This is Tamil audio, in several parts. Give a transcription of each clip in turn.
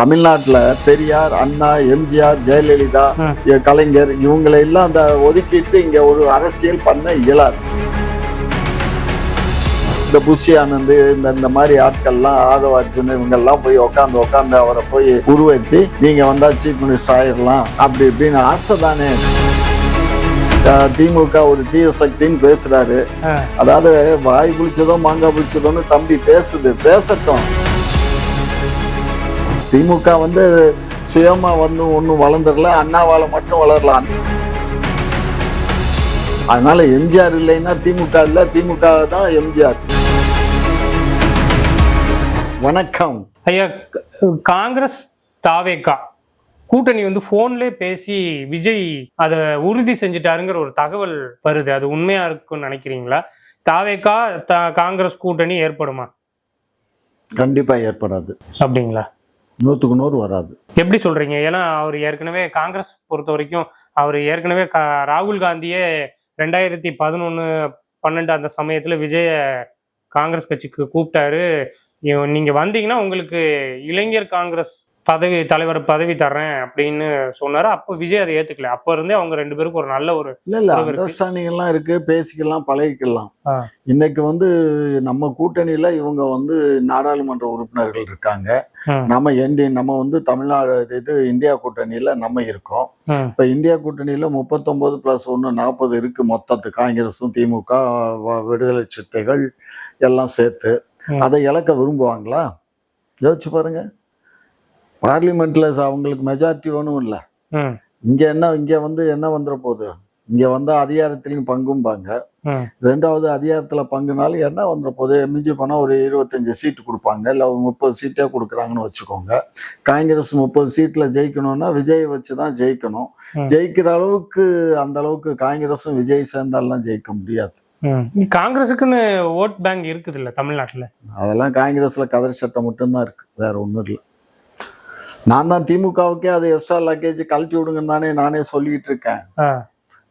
தமிழ்நாட்டுல பெரியார் அண்ணா எம்ஜிஆர் ஜெயலலிதா கலைஞர் இவங்களை எல்லாம் அந்த ஒதுக்கிட்டு இங்க ஒரு அரசியல் பண்ண இயலாது. இந்த புஷி ஆனந்த் இந்த இந்த மாதிரி ஆட்கள்லாம் ஆதவ அர்ஜுன் இவங்கெல்லாம் போய் உட்காந்து உட்காந்து அவரை போய் உருவாக்கி நீங்க வந்தா சீஃப் மினிஸ்டர் ஆயிரலாம். அப்படி இப்படின்னு ஆசை தானே. திமுக ஒரு தீய சக்தின்னு பேசுறாரு. அதாவது வாய் புளிச்சதோ மாங்காய் புளிச்சதோன்னு தம்பி பேசுது. பேசட்டும். திமுக வந்து சுயமா வந்து ஒன்றும் வளர்ந்துடல. அண்ணாவால மட்டும் வளரலாம். அதனால எம்ஜிஆர் இல்லைன்னா திமுக இல்ல. திமுக தான் எம்ஜிஆர். வணக்கம். ஐயா காங்கிரஸ் தாவேகா கூட்டணி வந்து போன்லயே பேசி விஜய் அதை உறுதி செஞ்சுட்டாருங்கிற ஒரு தகவல் வருது. அது உண்மையா இருக்குன்னு நினைக்கிறீங்களா? தாவேகா த- காங்கிரஸ் கூட்டணி ஏற்படுமா? கண்டிப்பா ஏற்படாது. அப்படிங்களா? நூற்றுக்கு நூறு வராது. எப்படி சொல்றீங்க? ஏன்னா அவர் ஏற்கனவே காங்கிரஸ் பொறுத்த வரைக்கும் அவர் ஏற்கனவே கா- ராகுல் காந்தியே ரெண்டாயிரத்தி பதினொன்று பன்னெண்டு அந்த சமயத்தில் விஜய காங்கிரஸ் கட்சிக்கு கூப்பிட்டாரு. நீங்கள் வந்தீங்கன்னா உங்களுக்கு இளைஞர் காங்கிரஸ் பதவி தலைவர் பதவி தர்றேன் அப்படின்னு சொன்னாரு. அப்போ விஜய் அதை ஏத்துக்கல. அப்ப இருந்தே அவங்க ரெண்டு பேருக்கும் ஒரு நல்ல ஒரு இல்ல இல்ல. அண்டர்ஸ்டாண்டிங் எல்லாம் இருக்கு. பேசிக்கலாம் பழகிக்கலாம். இன்னைக்கு வந்து நம்ம கூட்டணியில இவங்க வந்து நாடாளுமன்ற உறுப்பினர்கள் இருக்காங்க. நம்ம என்டி நம்ம வந்து தமிழ்நாடு இது இந்தியா கூட்டணியில நம்ம இருக்கோம். இப்ப இந்தியா கூட்டணியில முப்பத்தொன்பது பிளஸ் ஒன்று நாற்பது இருக்கு மொத்தத்து காங்கிரஸும் திமுக விடுதலை சிறுத்தைகள் எல்லாம் சேர்த்து. அதை இழக்க விரும்புவாங்களா? யோசிச்சு பாருங்க. பார்லிமெண்ட்ல அவங்களுக்கு மெஜாரிட்டி ஒன்றும் இல்லை. இங்க என்ன இங்க வந்து என்ன வந்துட போகுது? இங்க வந்தா அதிகாரத்திலையும் பங்கும்பாங்க. ரெண்டாவது அதிகாரத்துல பங்குனாலும் என்ன வந்துட போகுது? மிஞ்சி போனா ஒரு இருபத்தஞ்சு சீட்டு கொடுப்பாங்க. இல்ல ஒரு முப்பது சீட்டே கொடுக்குறாங்கன்னு வச்சுக்கோங்க. காங்கிரஸ் முப்பது சீட்ல ஜெயிக்கணும்னா விஜய் வச்சு தான் ஜெயிக்கணும். ஜெயிக்கிற அளவுக்கு அந்த அளவுக்கு காங்கிரஸும் விஜய் சேர்ந்தாலாம் ஜெயிக்க முடியாது. காங்கிரஸுக்குன்னு ஓட் பேங்க் இருக்குது இல்ல தமிழ்நாட்டுல? அதெல்லாம் காங்கிரஸ்ல கதர் சட்டம் மட்டும்தான் இருக்கு. வேற ஒண்ணும் இல்லை. நான் தான் திமுகவுக்கே அது எக்ஸ்ட்ரா லக்கேஜ் கழட்டி விடுங்கன்னு தானே நானே சொல்லிட்டு இருக்கேன்.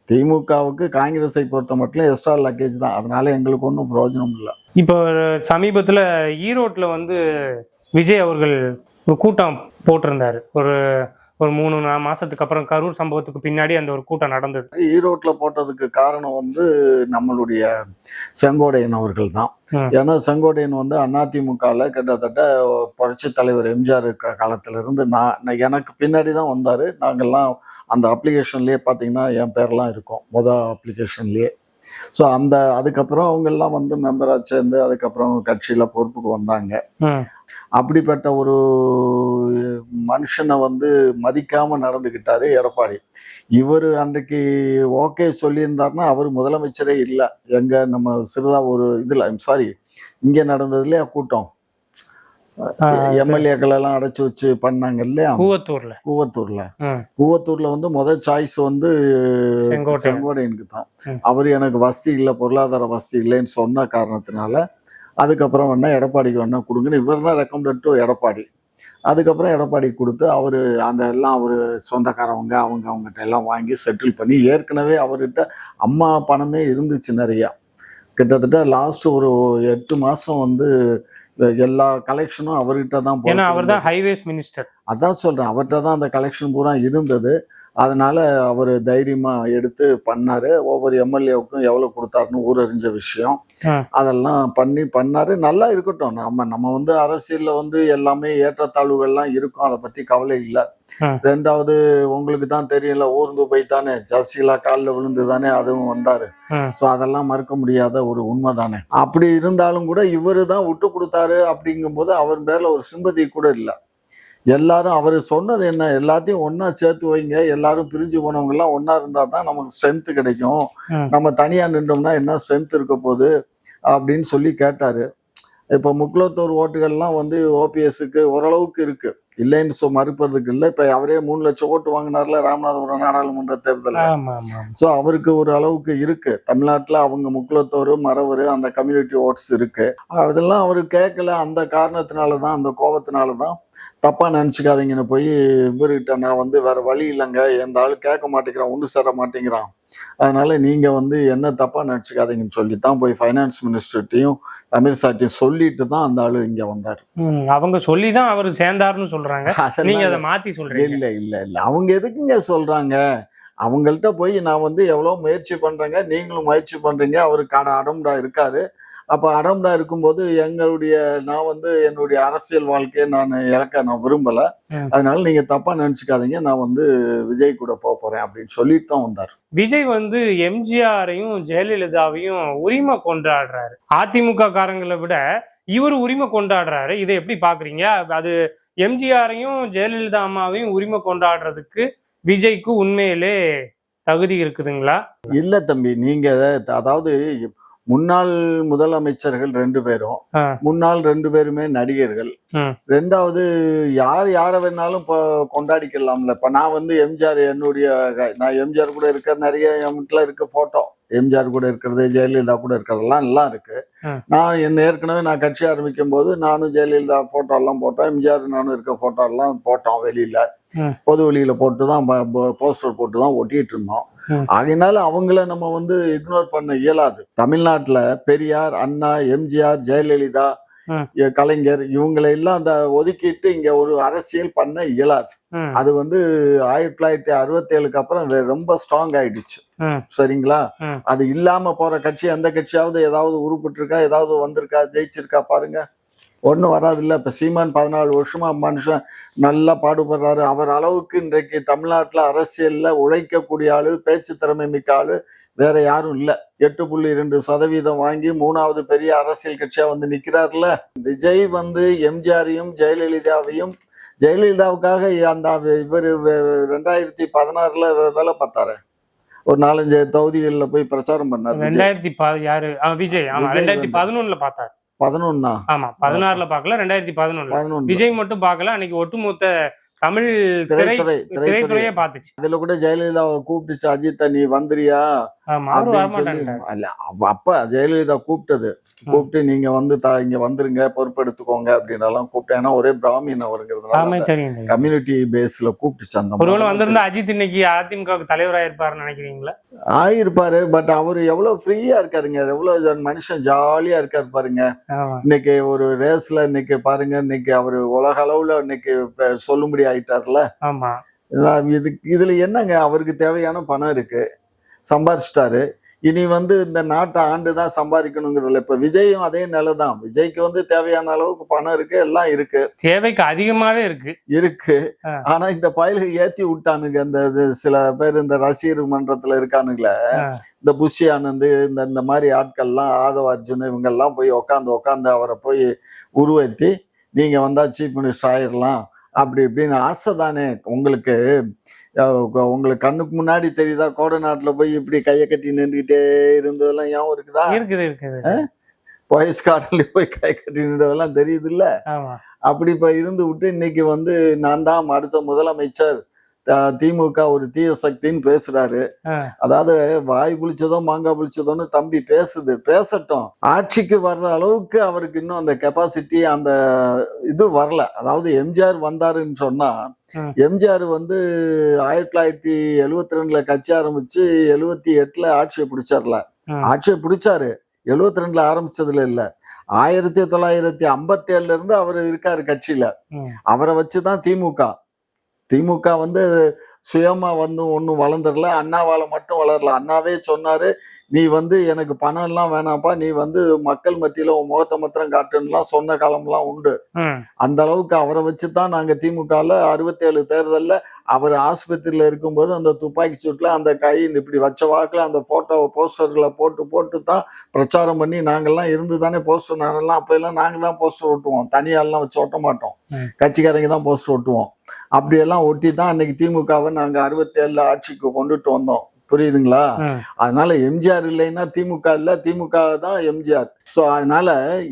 திமுகவுக்கு காங்கிரஸை பொறுத்த மட்டும் எக்ஸ்ட்ரா லக்கேஜ் தான். அதனால எங்களுக்கு ஒன்றும் பிரயோஜனம் இல்லை. இப்போ சமீபத்துல ஈரோட்ல வந்து விஜய் அவர்கள் ஒரு கூட்டம் போட்டிருந்தாரு. ஒரு ஒரு மூணு நா- மாசத்துக்கு அப்புறம் கரூர் சம்பவத்துக்கு பின்னாடி அந்த ஒரு கூட்டம் நடந்தது. ஈரோட்டில் போட்டதுக்கு காரணம் வந்து நம்மளுடைய செங்கோடையன் அவர்கள் தான். ஏன்னா செங்கோடையன் வந்து அதிமுகவில் கிட்டத்தட்ட புரட்சி தலைவர் எம்ஜிஆர் இருக்கிற காலத்துல இருந்து நான் எனக்கு பின்னாடி தான் வந்தார். நாங்கள்லாம் அந்த அப்ளிகேஷன்லேயே பார்த்தீங்கன்னா என் பேர்லாம் இருக்கும். மொதல் அப்ளிகேஷன்லேயே ஸோ அந்த அதுக்கப்புறம் அவங்கெல்லாம் வந்து மெம்பராக சேர்ந்து அதுக்கப்புறம் கட்சியில் பொறுப்புக்கு வந்தாங்க. அப்படிப்பட்ட ஒரு மனுஷனை வந்து மதிக்காம நடந்துக்கிட்டாரு எடப்பாடி. இவர் அன்றைக்கு ஓகே சொல்லியிருந்தாருன்னா அவர் முதலமைச்சரே இல்லை. எங்க நம்ம சிறிதா ஒரு இதுல சாரி இங்க நடந்தது இல்லையா கூட்டம் எம்எல்ஏக்கள் எல்லாம் அடைச்சு வச்சு பண்ணாங்க இல்லையா? கூவத்தூர்ல. கூவத்தூர்ல. கூவத்தூர்ல வந்து முதல் சாய்ஸ் வந்து செங்கோட்டையன். செங்கோடையனுக்கு தான். அவர் எனக்கு வசதி இல்லை பொருளாதார வசதி இல்லைன்னு சொன்ன காரணத்தினால அதுக்கப்புறம் வேணா எடப்பாடிக்கு வேணா கொடுங்கன்னு இவர் தான் ரெக்கமெண்டட் டு எடப்பாடி. அதுக்கப்புறம் எடப்பாடி கொடுத்து அவர் அந்த எல்லாம் அவர் சொந்தக்காரவங்க அவங்க அவங்ககிட்ட எல்லாம் வாங்கி செட்டில் பண்ணி ஏற்கனவே அவர்கிட்ட அம்மா பணமே இருந்துச்சு நிறையா. கிட்டத்தட்ட லாஸ்ட் ஒரு எட்டு மாதம் வந்து எல்லா கலெக்ஷனும் அவர்கிட்ட தான் ஏன்னா அவர் தான் ஹைவேஸ் மினிஸ்டர் அதான் சொல்றேன் அவர்கிட்ட தான் அந்த கலெக்ஷன் பூரா இருந்தது. அதனால அவர் தைரியமா எடுத்து பண்ணாரு. ஒவ்வொரு எம்எல்ஏவுக்கும் எவ்வளவு கொடுத்தாருன்னு ஊரறிஞ்ச விஷயம். அதெல்லாம் பண்ணி பண்ணாரு. நல்லா இருக்கட்டும். நம்ம நம்ம வந்து அரசியல்ல வந்து எல்லாமே ஏற்றத்தாழ்வுகள்லாம் இருக்கும். அதை பத்தி கவலை இல்லை. ரெண்டாவது உங்களுக்கு தான் தெரியல ஊர்ந்து போய் தானே ஜாசிலா காலில் விழுந்து தானே அதுவும் வந்தாரு. ஸோ அதெல்லாம் மறுக்க முடியாத ஒரு உண்மை தானே. அப்படி இருந்தாலும் கூட இவரு தான் விட்டு கொடுத்தாரு அப்படிங்கும்போது அவர் பேர்ல ஒரு சிம்பதி கூட இல்லை. எல்லாரும் அவர் சொன்னது என்ன? எல்லாத்தையும் ஒண்ணா சேர்த்து வைங்க. எல்லாரும் பிரிஞ்சு போனவங்க எல்லாம் ஒண்ணா இருந்தா தான் நமக்கு ஸ்ட்ரென்த் கிடைக்கும். நம்ம தனியா நின்றோம்னா என்ன ஸ்ட்ரென்த் இருக்க போகுது? அப்படின்னு சொல்லி கேட்டாரு. இப்போ முக்குலத்தூர் ஓட்டுகள்லாம் வந்து ஓபிஎஸ்க்கு ஓரளவுக்கு இருக்கு. இல்லைன்னு சொ மறுப்பதற்கு இல்லை. இப்போ அவரே மூணு லட்சம் ஓட்டு வாங்கினார்ல ராமநாதபுரம் நாடாளுமன்ற தேர்தலில். ஸோ அவருக்கு ஒரு அளவுக்கு இருக்கு. தமிழ்நாட்டில் அவங்க முக்குலத்தோர் மறவர் அந்த கம்யூனிட்டி ஓட்ஸ் இருக்கு. அதெல்லாம் அவர் கேட்கல. அந்த காரணத்தினால தான் அந்த கோபத்தினால தான். தப்பா நினச்சிக்காதீங்கன்னு போய் இவர்கிட்ட நான் வந்து வேற வழி இல்லைங்க. எந்த ஆள் கேட்க மாட்டேங்கிறான் ஒன்று சேர மாட்டேங்கிறான். அதனால நீங்க வந்து என்ன தப்பா நினைச்சுக்காதீங்கன்னு சொல்லி தான் போய் ஃபைனான்ஸ் மினிஸ்டர்ட்டையும் அமித்ஷாட்டையும் சொல்லிட்டு தான் அந்த ஆளு இங்க வந்தார். அவங்க சொல்லி தான் அவர் சேர்ந்தாருன்னு சொல்றாங்க. நீங்க அதை மாத்தி சொல்றீங்க. இல்ல இல்ல இல்ல. அவங்க எதுக்குங்க சொல்றாங்க? அவங்கள்ட்ட போய் நான் வந்து எவ்வளவு முயற்சி பண்றேங்க. நீங்களும் முயற்சி பண்றீங்க. அவரு கடை அடம்டா இருக்காரு. அப்ப அடம்டா இருக்கும்போது எங்களுடைய நான் வந்து என்னுடைய அரசியல் வாழ்க்கையை நான் இழக்க நான் விரும்பல. அதனால நீங்க தப்பா நினைச்சுக்காதீங்க. நான் வந்து விஜய் கூட போக போறேன் அப்படின்னு சொல்லிட்டு தான் வந்தார். விஜய் வந்து எம்ஜிஆரையும் ஜெயலலிதாவையும் உரிமை கொண்டாடுறாரு. அதிமுக காரங்களை விட இவர் உரிமை கொண்டாடுறாரு. இதை எப்படி பாக்குறீங்க? அது எம்ஜிஆரையும் ஜெயலலிதா அம்மாவையும் உரிமை கொண்டாடுறதுக்கு விஜய்க்கு உண்மையிலே தகுதி இருக்குதுங்களா? இல்ல தம்பி நீங்க அதாவது முன்னாள் முதலமைச்சர்கள் ரெண்டு பேரும். முன்னாள் ரெண்டு பேருமே நடிகர்கள். ரெண்டாவது யார் யாரை வேணாலும் இப்போ கொண்டாடிக்கலாம்ல இப்ப நான் வந்து எம்ஜிஆர் என்னுடைய நான் எம்ஜிஆர் கூட இருக்கிற நிறைய என்கிட்ட இருக்கு போட்டோ எம்ஜிஆர் கூட இருக்கிறது ஜெயலலிதா கூட இருக்கிறதெல்லாம் எல்லாம் இருக்கு. நான் என்ன ஏற்கனவே நான் கட்சி ஆரம்பிக்கும் போது நானும் ஜெயலலிதா போட்டோ எல்லாம் போட்டோம் எம்ஜிஆர் நானும் இருக்க போட்டோ எல்லாம் போட்டோம் வெளியில. பொது வெளியில போட்டு தான் போஸ்டர் போட்டு தான் ஒட்டிட்டு இருந்தோம். அதனால அவங்கள நம்ம வந்து இக்னோர் பண்ண இயலாது தமிழ்நாட்டுல பெரியார் அண்ணா எம்ஜிஆர் ஜெயலலிதா கலைஞர் இவங்களை எல்லாம் அந்த ஒதுக்கிட்டு இங்க ஒரு அரசியல் பண்ண இயலாது. அது வந்து ஆயிரத்தி தொள்ளாயிரத்தி அறுபத்தி ஏழுக்கு அப்புறம் ரொம்ப ஸ்ட்ராங் ஆயிடுச்சு. சரிங்களா. அது இல்லாம போற கட்சி எந்த கட்சியாவது ஏதாவது உருப்பிட்டு இருக்கா ஏதாவது வந்திருக்கா? ஜெயிச்சிருக்கா? பாருங்க. ஒன்றும் வராது இல்ல இப்ப சீமான் பதினாலு வருஷமா மனுஷன் நல்லா பாடுபடுறாரு. அவர் அளவுக்கு இன்றைக்கு தமிழ்நாட்டுல அரசியல்ல உழைக்கக்கூடிய ஆளு பேச்சு திறமை மிக்க ஆளு வேற யாரும் இல்ல. எட்டு புள்ளி ரெண்டு சதவீதம் வாங்கி மூணாவது பெரிய அரசியல் கட்சியா வந்து நிக்கிறாருல விஜய் வந்து எம்ஜிஆரையும் ஜெயலலிதாவையும் ஜெயலலிதாவுக்காக அந்த இவர் ரெண்டாயிரத்தி பதினாறுல வேலை பார்த்தாரு. ஒரு நாலஞ்சு தொகுதிகளில் போய் பிரச்சாரம் பண்ணார் ரெண்டாயிரத்தி யாரு? விஜய். ரெண்டாயிரத்தி பதினொன்னுல பார்த்தாரு. பதினொன்னா? ஆமா பதினாறுல பார்க்கல ரெண்டாயிரத்தி பதினொன்று விஜய் மட்டும் பார்க்கல அன்னைக்கு ஒட்டுமொத்த தமிழ் திரை திரைத்துறை. திரைத்துறை திரைத்துறையே பார்த்துச்சு. அதுல கூட ஜெயலலிதாவை கூப்பிட்டுச்சு அஜித்தா நீ சொல்லி வரமாட்டாங்க அல்ல அப்ப ஜெயலலிதா கூப்பிட்டது. கூப்பிட்டு நீங்க வந்து இங்க வந்துருங்க பொறுப்பெடுத்துக்கோங்க அப்படின்னலாம் கூப்பிட்டேன் ஏன்னா ஒரே பிராமின் அவருங்கிறதுனால. கம்யூனிட்டி பேஸ்ல கூப்பிட்டுச்சு அந்த ஒருவேளை. வந்திருந்தா அஜித் இன்னைக்கு அதிமுக தலைவரா இருப்பாருன்னு நினைக்கிறீங்களா? ஆயிருப்பாரு பட் அவர் எவ்வளவு ஃப்ரீயா இருக்காருங்க. எவ்வளவு மனுஷன் ஜாலியா இருக்காரு பாருங்க. இன்னைக்கு ஒரு ரேஸ்ல இன்னைக்கு பாருங்க இன்னைக்கு அவர் உலக அளவுல இன்னைக்கு இப்ப சொல்லும்படி ஆயிட்டார்ல. ஆமா. நான் இது இதுல என்னங்க அவருக்கு தேவையான பணம் இருக்கு? சம்பாரிச்சிட்டாரு. இனி வந்து இந்த நாட்டை ஆண்டு தான் சம்பாதிக்கணுங்கிறதுல இப்ப விஜயும் அதே நிலை தான் விஜய்க்கு வந்து தேவையான அளவுக்கு பணம் இருக்கு எல்லாம் இருக்கு. தேவைக்கு அதிகமாவே இருக்கு. இருக்கு. ஆனா இந்த பயலுக ஏத்தி விட்டானுங்க இந்த சில பேர் இந்த ரசிகர் மன்றத்துல இருக்கானுங்களே. இந்த புஷி ஆனந்த் இந்த இந்த மாதிரி ஆட்கள்லாம் ஆதவ அர்ஜுன் இவங்க எல்லாம் போய் உக்காந்து உக்காந்து அவரை போய் உருவத்தி நீங்க வந்தா சீஃப் மினிஸ்டர் ஆயிரலாம். அப்படி இப்படின்னு ஆசை தானே உங்களுக்கு உங்களுக்கு கண்ணுக்கு முன்னாடி தெரியுதா? கோடநாட்டுல போய் இப்படி கையை கட்டி நின்றுகிட்டே இருந்ததெல்லாம் ஞாபகம் இருக்குதா? இருக்குது இருக்குது வயசு காட்டில் போய் கை கட்டி நின்றதெல்லாம் தெரியுது இல்ல அப்படி இப்ப இருந்து விட்டு இன்னைக்கு வந்து நான் தான் அடுத்த முதலமைச்சர். திமுக ஒரு தீய சக்தின்னு பேசுறாரு. அதாவது வாய் புளிச்சதோ மாங்காய் புளிச்சதோன்னு தம்பி பேசுது. பேசட்டும். ஆட்சிக்கு வர்ற அளவுக்கு அவருக்கு இன்னும் அந்த கெப்பாசிட்டி அந்த இது வரல. அதாவது எம்ஜிஆர் வந்தாருன்னு சொன்னா. எம்ஜிஆர் வந்து ஆயிரத்தி தொள்ளாயிரத்தி எழுவத்தி ரெண்டுல கட்சி ஆரம்பிச்சு எழுவத்தி எட்டுல ஆட்சியை பிடிச்சார்ல. ஆட்சியை பிடிச்சாரு. எழுவத்தி ரெண்டுல ஆரம்பிச்சதுல இல்ல. ஆயிரத்தி தொள்ளாயிரத்தி ஐம்பத்தி ஏழுல இருந்து அவர் இருக்காரு கட்சியில. அவரை வச்சுதான் திமுக. திமுக வந்து சுயமா வந்து ஒன்றும் வளர்ந்துடல. அண்ணாவால மட்டும் வளரல. அண்ணாவே சொன்னாரு நீ வந்து எனக்கு பணம் எல்லாம் வேணாம்ப்பா. நீ வந்து மக்கள் மத்தியில உன் முகத்தை மாத்திரம் காட்டுன்னுலாம் சொன்ன காலம்லாம் உண்டு. அந்த அளவுக்கு அவரை வச்சு தான் நாங்க திமுகல அறுபத்தேழு தேர்தல்ல அவர் ஆஸ்பத்திரியில இருக்கும்போது அந்த துப்பாக்கி சூட்ல அந்த கை இந்த இப்படி வச்ச வாக்குல அந்த போட்டோ போஸ்டர்களை போட்டு போட்டு தான் பிரச்சாரம் பண்ணி நாங்கெல்லாம் இருந்து தானே போஸ்டர் நாங்கெல்லாம் அப்ப எல்லாம் நாங்க தான் போஸ்டர் ஒட்டுவோம். தனியாலாம் வச்சு ஒட்ட மாட்டோம். கட்சிக்காரங்க தான் போஸ்டர் ஒட்டுவோம். அப்படியெல்லாம் ஒட்டி தான் அன்னைக்கு திமுகவை நாங்க அறுபத்தேழுல ஆட்சிக்கு கொண்டுட்டு வந்தோம். புரியுதுங்களா. அதனால எம்ஜிஆர் இல்லைன்னா திமுக இல்ல திமுக தான் எம்ஜிஆர். சோ அதனால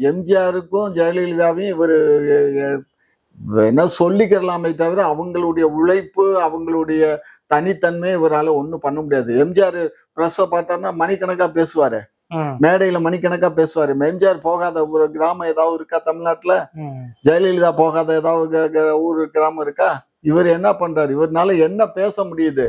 எம்ஜிஆருக்கும் ஜெயலலிதாவையும் இவர் என்ன சொல்லிக்கிறலாமே தவிர அவங்களுடைய உழைப்பு அவங்களுடைய தனித்தன்மை இவரால ஒண்ணும் பண்ண முடியாது. எம்ஜிஆர் பிரஸ்ஸ பார்த்தாருன்னா மணிக்கணக்கா பேசுவாரு. மேடையில மணிக்கணக்கா பேசுவாரு. எம்ஜிஆர் போகாத ஒரு கிராமம் ஏதாவது இருக்கா தமிழ்நாட்டுல. ஜெயலலிதா போகாத ஏதாவது ஊர் கிராமம் இருக்கா? இவர் என்ன பண்றாரு? இவர்னால என்ன பேச முடியுது?